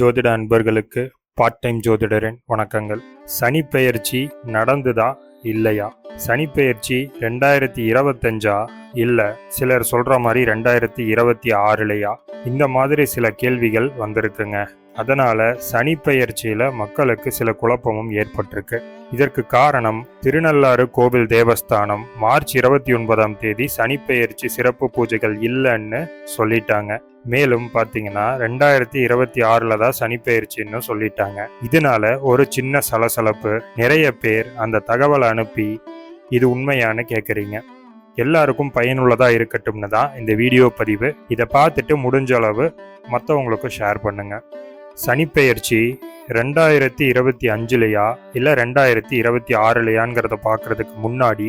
ஜோதிட அன்பர்களுக்கு part time ஜோதிடரின் வணக்கங்கள். சனி பெயர்ச்சி நடந்துதா இல்லையா? சனி பெயர்ச்சி ரெண்டாயிரத்தி இருபத்தஞ்சா? இல்லை சிலர் சொல்கிற மாதிரி ரெண்டாயிரத்தி இருபத்தி ஆறுலையா? இந்த மாதிரி சில கேள்விகள் வந்திருக்குங்க. அதனால் சனி பெயர்ச்சியில் மக்களுக்கு சில குழப்பமும் ஏற்பட்டிருக்கு. இதற்கு காரணம் திருநள்ளாறு கோவில் தேவஸ்தானம். மார்ச் இருபத்தி ஒன்பதாம் தேதி சனிப்பெயர்ச்சி சிறப்பு பூஜைகள் இல்லைன்னு சொல்லிட்டாங்க. மேலும் பார்த்தீங்கன்னா ரெண்டாயிரத்தி இருபத்தி ஆறில் தான் சனிப்பெயர்ச்சின்னு சொல்லிட்டாங்க. இதனால ஒரு சின்ன சலசலப்பு நிறைய பேர் அந்த தகவலை அனுப்பி இது உண்மையான்னு கேட்குறீங்க எல்லாருக்கும் பயனுள்ளதாக இருக்கட்டும்னு தான் இந்த வீடியோ பதிவு. இதை பார்த்துட்டு முடிஞ்ச அளவு மற்றவங்களுக்கும் ஷேர் பண்ணுங்கள் சனிப்பெயர்ச்சி ரெண்டாயிரத்தி இருபத்தி அஞ்சுலையா இல்லை ரெண்டாயிரத்தி இருபத்தி ஆறுலையாங்கிறத பார்க்குறதுக்கு முன்னாடி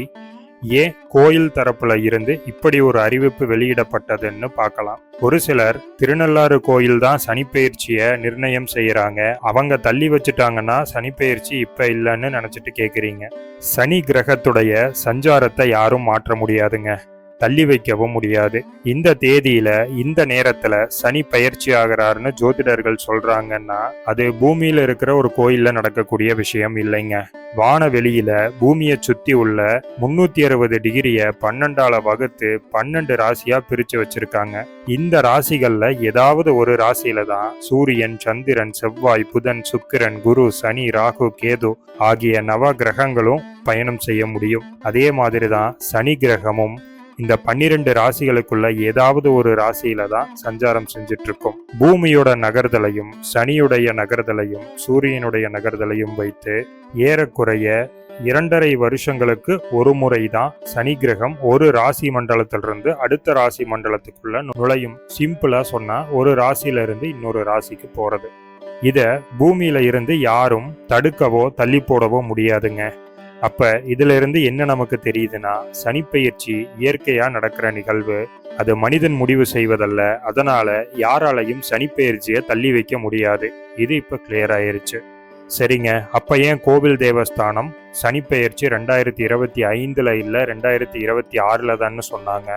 ஏன் கோயில் தரப்புல இருந்து இப்படி ஒரு அறிவிப்பு வெளியிடப்பட்டதுன்னு பார்க்கலாம். ஒரு சிலர் திருநள்ளாறு கோயில் தான் சனிப்பெயர்ச்சியை நிர்ணயம் செய்யறாங்க. அவங்க தள்ளி வச்சுட்டாங்கன்னா சனிப்பெயர்ச்சி இப்ப இல்லைன்னு நினைச்சிட்டு கேக்குறீங்க. சனி கிரகத்துடைய சஞ்சாரத்தை யாரும் மாற்ற முடியாதுங்க. தள்ளி வைக்கவும் முடியாது. இந்த தேதியில இந்த நேரத்துல சனி பயிற்சி ஆகிறாருன்னு ஜோதிடர்கள் சொல்றாங்கன்னா அது பூமியில இருக்கிற ஒரு கோயில்ல நடக்கக்கூடிய விஷயம் இல்லைங்க. வானவெளியில பூமியை சுத்தி உள்ள முன்னூத்தி அறுபது டிகிரிய பன்னெண்டால வகுத்து பன்னெண்டு ராசியா பிரிச்சு வச்சிருக்காங்க. இந்த ராசிகள்ல ஏதாவது ஒரு ராசியில தான் சூரியன் சந்திரன் செவ்வாய் புதன் சுக்கிரன் குரு சனி ராகு கேது ஆகிய நவ கிரகங்களும் பயணம் செய்ய முடியும். அதே மாதிரி தான் சனி கிரகமும் இந்த பன்னிரெண்டு ராசிகளுக்குள்ள ஏதாவது ஒரு ராசியில தான் சஞ்சாரம் செஞ்சுட்டு இருக்கும் பூமியோட நகர்தலையும் சனியுடைய நகர்தலையும் சூரியனுடைய நகர்தலையும் வைத்து ஏறக்குறைய இரண்டரை வருஷங்களுக்கு ஒரு முறை தான் சனி கிரகம் ஒரு ராசி மண்டலத்திலிருந்து அடுத்த ராசி மண்டலத்துக்குள்ள நுழையும். சிம்பிளா சொன்னா ஒரு ராசியில இருந்து இன்னொரு ராசிக்கு போறது. இத பூமியில இருந்து யாரும் தடுக்கவோ தள்ளி போடவோ முடியாதுங்க. அப்ப இதுல இருந்து என்ன நமக்கு தெரியுதுன்னா சனிப்பெயர்ச்சி இயற்கையா நடக்கிற நிகழ்வு அது மனிதன் முடிவு செய்வதல்ல. அதனால யாராலையும் சனிப்பெயர்ச்சியை தள்ளி வைக்க முடியாது. இது இப்ப கிளியர் ஆயிருச்சு. சரிங்க. அப்ப ஏன் கோவில் தேவஸ்தானம் சனிப்பெயர்ச்சி ரெண்டாயிரத்தி இருபத்தி ஐந்துல இல்ல ரெண்டாயிரத்தி இருபத்தி ஆறுல தான் சொன்னாங்க?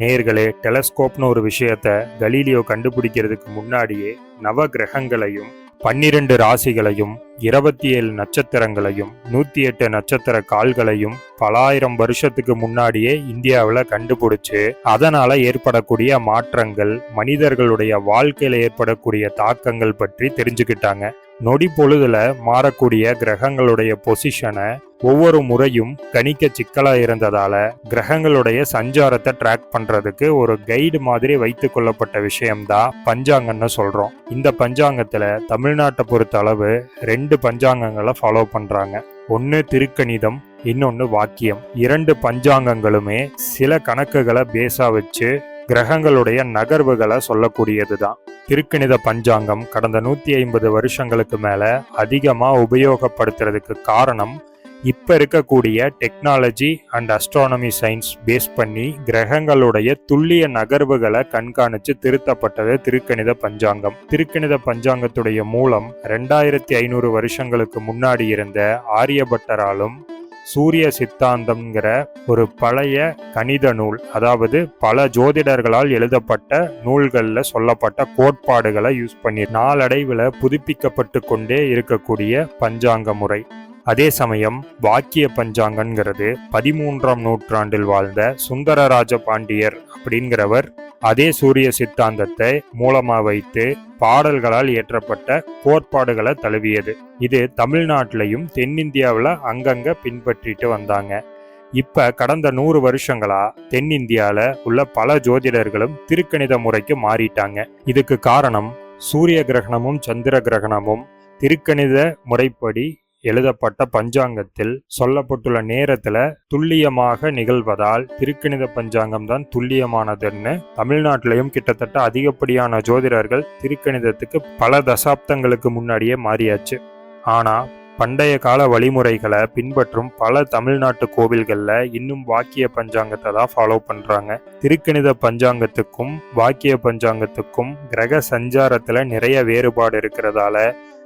நேர்களே டெலஸ்கோப்னு ஒரு விஷயத்த கலீலியோ கண்டுபிடிக்கிறதுக்கு முன்னாடியே நவ கிரகங்களையும் பன்னிரண்டு ராசிகளையும் இருபத்தி ஏழு நட்சத்திரங்களையும் நூற்றி எட்டு நட்சத்திர கால்களையும் பலாயிரம் வருஷத்துக்கு முன்னாடியே இந்தியாவில் கண்டுபிடிச்சு அதனால் ஏற்படக்கூடிய மாற்றங்கள் மனிதர்களுடைய வாழ்க்கையில் ஏற்படக்கூடிய தாக்கங்கள் பற்றி தெரிஞ்சுக்கிட்டாங்க. நொடி பொழுதுல மாறக்கூடிய கிரகங்களுடைய பொசிஷனை ஒவ்வொரு முறையும் கணிக்க சிக்கலா இருந்ததால கிரகங்களுடைய சஞ்சாரத்தை ட்ராக் பண்றதுக்கு ஒரு கைடு மாதிரி வைத்து கொள்ளப்பட்ட விஷயம்தான் பஞ்சாங்கம்னு சொல்றோம். இந்த பஞ்சாங்கத்துல தமிழ்நாட்டை பொறுத்த அளவு ரெண்டு பஞ்சாங்கங்களை ஃபாலோ பண்றாங்க. ஒன்று திருக்கணிதம் இன்னொன்று வாக்கியம். இரண்டு பஞ்சாங்கங்களுமே சில கணக்குகளை பேஸா வச்சு கிரகங்களுடைய நகர்வுகளை சொல்லக்கூடியது தான் திருக்கணித பஞ்சாங்கம் கடந்த நூற்றி ஐம்பது வருஷங்களுக்கு மேலே அதிகமாக உபயோகப்படுத்துறதுக்கு காரணம் இப்போ இருக்கக்கூடிய technology and astronomy science base பண்ணி கிரகங்களுடைய துல்லிய நகர்வுகளை கண்காணித்து திருத்தப்பட்டது திருக்கணித பஞ்சாங்கம். திருக்கணித பஞ்சாங்கத்துடைய மூலம் ரெண்டாயிரத்தி ஐநூறு வருஷங்களுக்கு முன்னாடி இருந்த ஆரியபட்டராலும் சூரிய சித்தாந்தம்ங்கிற ஒரு பழைய கணித நூல் அதாவது பல ஜோதிடர்களால் எழுதப்பட்ட நூல்களில் சொல்லப்பட்ட கோட்பாடுகளை யூஸ் பண்ணி நாளடைவில் புதுப்பிக்கப்பட்டு கொண்டே இருக்கக்கூடிய பஞ்சாங்க முறை. அதே சமயம் வாக்கிய பஞ்சாங்கங்கிறது பதிமூன்றாம் நூற்றாண்டில் வாழ்ந்த சுந்தரராஜ பாண்டியர் அப்படிங்கிறவர் அதே சூரிய சித்தாந்தத்தை மூலமா வைத்து பாடல்களால் இயற்றப்பட்ட கோட்பாடுகளை தழுவியது. இது தமிழ்நாட்டிலையும் தென்னிந்தியாவில் அங்கங்க பின்பற்றிட்டு வந்தாங்க. இப்ப கடந்த நூறு வருஷங்களா தென்னிந்தியால உள்ள பல ஜோதிடர்களும் திருக்கணித முறைக்கு மாறிட்டாங்க. இதுக்கு காரணம் சூரிய கிரகணமும் சந்திர கிரகணமும் திருக்கணித முறைப்படி எழுதப்பட்ட பஞ்சாங்கத்தில் சொல்லப்பட்டுள்ள நேரத்துல துல்லியமாக நிகழ்வதால் திருக்கணித பஞ்சாங்கம் தான் துல்லியமானதுன்னு தமிழ்நாட்டிலையும் கிட்டத்தட்ட அதிகப்படியான ஜோதிடர்கள் திருக்கணிதத்துக்கு பல தசாப்தங்களுக்கு முன்னாடியே மாறியாச்சு. ஆனா பண்டைய கால வழிமுறைகளை பின்பற்றும் பல தமிழ்நாட்டு கோவில்களில் இன்னும் வாக்கிய பஞ்சாங்கத்தை தான் ஃபாலோ பண்ணுறாங்க திருக்கணித பஞ்சாங்கத்துக்கும் வாக்கிய பஞ்சாங்கத்துக்கும் கிரக சஞ்சாரத்தில் நிறைய வேறுபாடு இருக்கிறதால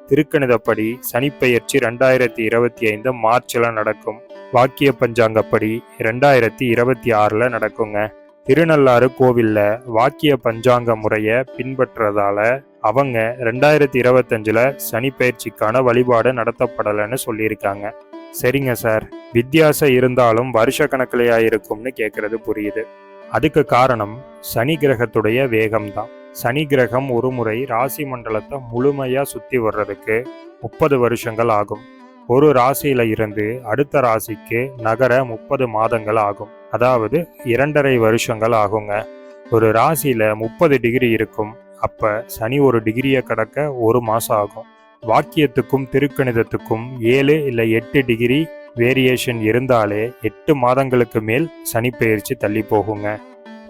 திருக்கணிதப்படி சனிப்பெயர்ச்சி ரெண்டாயிரத்தி இருபத்தி ஐந்து மார்ச்ல நடக்கும். வாக்கிய பஞ்சாங்கப்படி ரெண்டாயிரத்தி இருபத்தி ஆறில் நடக்குங்க. திருநள்ளாறு கோவிலில் வாக்கிய பஞ்சாங்க முறையை பின்பற்றதால அவங்க ரெண்டாயிரத்தி இருபத்தஞ்சில் சனிப்பெயர்ச்சிக்கான வழிபாடு நடத்தப்படலைன்னு சொல்லியிருக்காங்க. சரிங்க சார். வித்தியாசம் இருந்தாலும் வருஷ கணக்கிலேயா இருக்கும்னு கேட்குறது புரியுது. அதுக்கு காரணம் சனி கிரகத்துடைய வேகம்தான். சனி கிரகம் ஒரு முறை ராசி மண்டலத்தை முழுமையாக சுற்றி வர்றதுக்கு முப்பது வருஷங்கள் ஆகும். ஒரு ராசியில இருந்து அடுத்த ராசிக்கு நகர முப்பது மாதங்கள் ஆகும். அதாவது இரண்டரை வருஷங்கள் ஆகுங்க. ஒரு ராசியில முப்பது டிகிரி இருக்கும். அப்ப சனி ஒரு டிகிரியை கடக்க ஒரு மாசம் ஆகும். வாக்கியத்துக்கும் திருக்கணிதத்துக்கும் ஏழு இல்லை எட்டு டிகிரி வேரியேஷன் இருந்தாலே எட்டு மாதங்களுக்கு மேல் சனி பயிற்சி தள்ளி போகுங்க.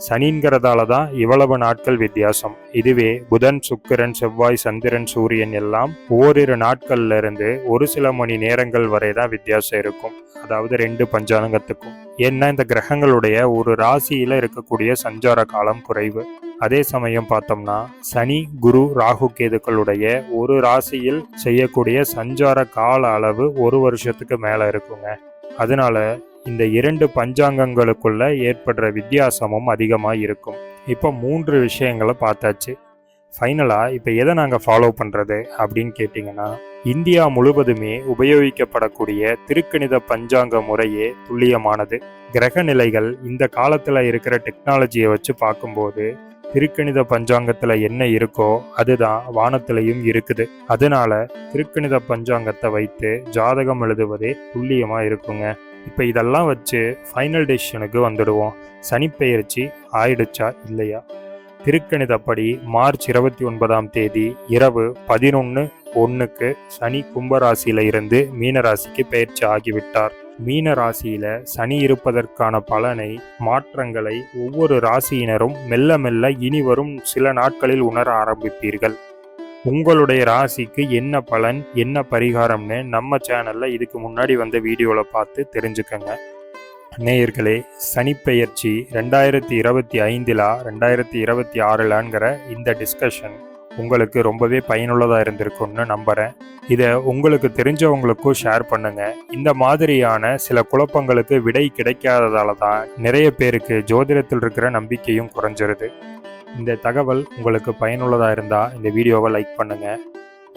சனிங்கிறதால தான் இவ்வளவு நாட்கள் வித்தியாசம். இதுவே புதன் சுக்கிரன் செவ்வாய் சந்திரன் சூரியன் எல்லாம் ஓரிரு நாட்கள்ல இருந்து ஒரு சில மணி நேரங்கள் வரை தான் வித்தியாசம் இருக்கும். அதாவது ரெண்டு பஞ்சாங்கத்துக்கும். ஏன்னா இந்த கிரகங்களுடைய ஒரு ராசியில இருக்கக்கூடிய சஞ்சார காலம் குறைவு. அதே சமயம் பார்த்தோம்னா சனி குரு ராகு கேதுக்களுடைய ஒரு ராசியில் செய்யக்கூடிய சஞ்சார கால அளவு ஒரு வருஷத்துக்கு மேல இருக்குங்க. அதனால இந்த இரண்டு பஞ்சாங்கங்களுக்குள்ள ஏற்படுற வித்தியாசமும் அதிகமாக இருக்கும். இப்போ மூன்று விஷயங்களை பார்த்தாச்சு. ஃபைனலாக இப்போ எதை நாங்கள் ஃபாலோ பண்ணுறது அப்படின்னு கேட்டிங்கன்னா இந்தியா முழுவதுமே உபயோகிக்கப்படக்கூடிய திருக்கணித பஞ்சாங்க முறையே துல்லியமானது. கிரக நிலைகள் இந்த காலத்தில் இருக்கிற டெக்னாலஜியை வச்சு பார்க்கும்போது திருக்கணித பஞ்சாங்கத்தில் என்ன இருக்கோ அதுதான் வானத்திலையும் இருக்குது. அதனால திருக்கணித பஞ்சாங்கத்தை வைத்து ஜாதகம் எழுதுவதே துல்லியமாக இருக்குங்க. இப்போ இதெல்லாம் வச்சு ஃபைனல் டெசிஷனுக்கு வந்துடுவோம். சனிப்பெயர்ச்சி ஆயிடுச்சா இல்லையா? திருக்கணிதப்படி மார்ச் இருபத்தி ஒன்பதாம் தேதி இரவு பதினொன்று ஒன்றுக்கு சனி கும்பராசியில இருந்து மீனராசிக்கு பெயர்ச்சி ஆகிவிட்டார். மீன ராசியில சனி இருப்பதற்கான பலனை மாற்றங்களை ஒவ்வொரு ராசியினரும் மெல்ல மெல்ல இனி வரும் சில நாட்களில் உணர ஆரம்பிப்பீர்கள். உங்களுடைய ராசிக்கு என்ன பலன் என்ன பரிகாரம்னு நம்ம சேனலில் இதுக்கு முன்னாடி வந்த வீடியோவில் பார்த்து தெரிஞ்சுக்கங்க. நேயர்களே சனிப்பெயர்ச்சி ரெண்டாயிரத்தி இருபத்தி ஐந்திலா ரெண்டாயிரத்தி இருபத்தி ஆறுலாங்கிற இந்த டிஸ்கஷன் உங்களுக்கு ரொம்பவே பயனுள்ளதாக இருந்திருக்கும்னு நம்புகிறேன் இதை உங்களுக்கு தெரிஞ்சவங்களுக்கும் ஷேர் பண்ணுங்கள் இந்த மாதிரியான சில குழப்பங்களுக்கு விடை கிடைக்காததால தான் நிறைய பேருக்கு ஜோதிடத்தில் இருக்கிற நம்பிக்கையும் குறைஞ்சிருது. இந்த தகவல் உங்களுக்கு பயனுள்ளதாக இருந்தால் இந்த வீடியோவை லைக் பண்ணுங்கள்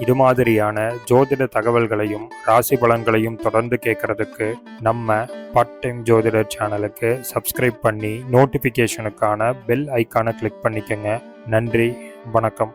இது மாதிரியான ஜோதிட தகவல்களையும் ராசி பலன்களையும் தொடர்ந்து கேட்கறதுக்கு நம்ம பார்ட் டைம் ஜோதிடர் சேனலுக்கு சப்ஸ்கிரைப் பண்ணி நோட்டிஃபிகேஷனுக்கான பெல் ஐக்கானை கிளிக் பண்ணிக்கோங்க. நன்றி வணக்கம்.